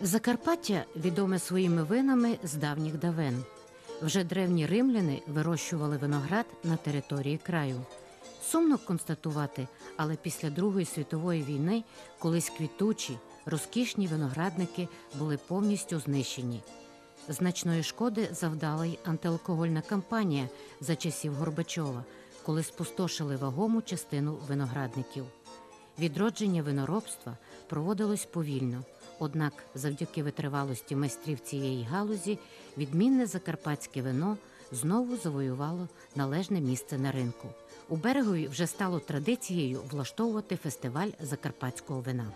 Закарпаття відоме своїми винами з давніх давен. Вже древні римляни вирощували виноград на території краю. Сумно констатувати, але після Другої світової війни колись квітучі, розкішні виноградники були повністю знищені. Значної шкоди завдала й антиалкогольна кампанія за часів Горбачова, коли спустошили вагому частину виноградників. Відродження виноробства проводилось повільно, однак завдяки витривалості майстрів цієї галузі відмінне закарпатське вино знову завоювало належне місце на ринку. У берегові вже стало традицією влаштовувати фестиваль закарпатського вина.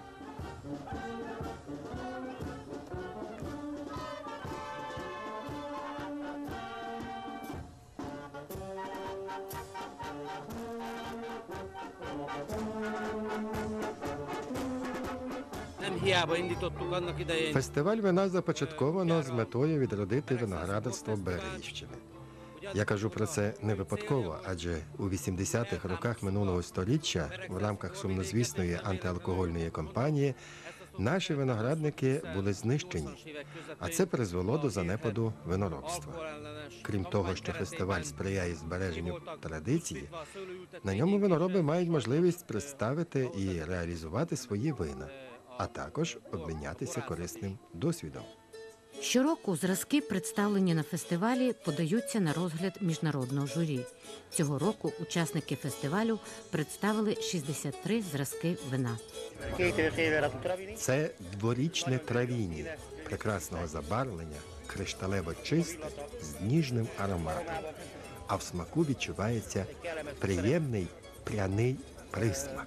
Фестиваль вина започатковано з метою відродити виноградарство Берегівщини. Я кажу про це не випадково, адже у 80-х роках минулого століття в рамках сумнозвісної антиалкогольної кампанії наші виноградники були знищені, а це призвело до занепаду виноробства. Крім того, що фестиваль сприяє збереженню традиції, на ньому винороби мають можливість представити і реалізувати свої вина, а також обмінятися корисним досвідом. Щороку зразки, представлені на фестивалі, подаються на розгляд міжнародного журі. Цього року учасники фестивалю представили 63 зразки вина. Це дворічне травіння прекрасного забарвлення, кришталево чисте з ніжним ароматом. А в смаку відчувається приємний пряний присмак.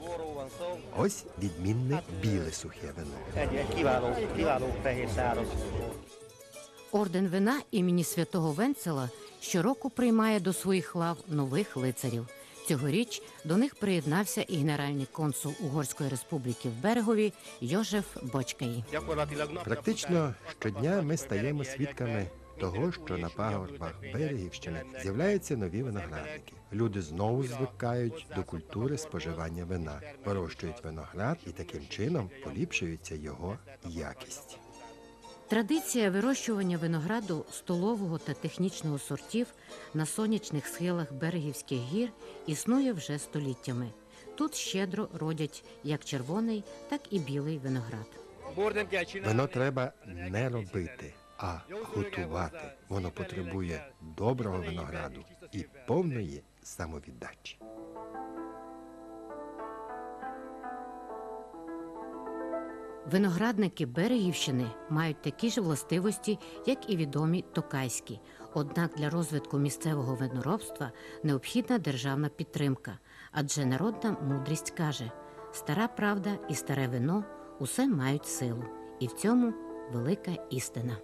Ось відмінне біле сухе вино. Орден вина імені святого Венцела щороку приймає до своїх лав нових лицарів. Цьогоріч до них приєднався і генеральний консул Угорської республіки в Берегові Йожеф nap Практично щодня ми стаємо свідками того, що на пагорбах Берегівщини з'являються нові виноградники. Люди знову звикають до культури споживання вина, вирощують виноград і таким чином поліпшується його якість. Традиція вирощування винограду столового та технічного сортів на сонячних схилах берегівських гір існує вже століттями. Тут щедро родять як червоний, так і білий виноград. Вино треба не робити, а готувати. Воно потребує доброго винограду і повної самовіддачі. Виноградники Берегівщини мають такі ж властивості, як і відомі токайські. Однак для розвитку місцевого виноробства необхідна державна підтримка, адже народна мудрість каже: стара правда і старе вино усе мають силу, і в цьому велика істина.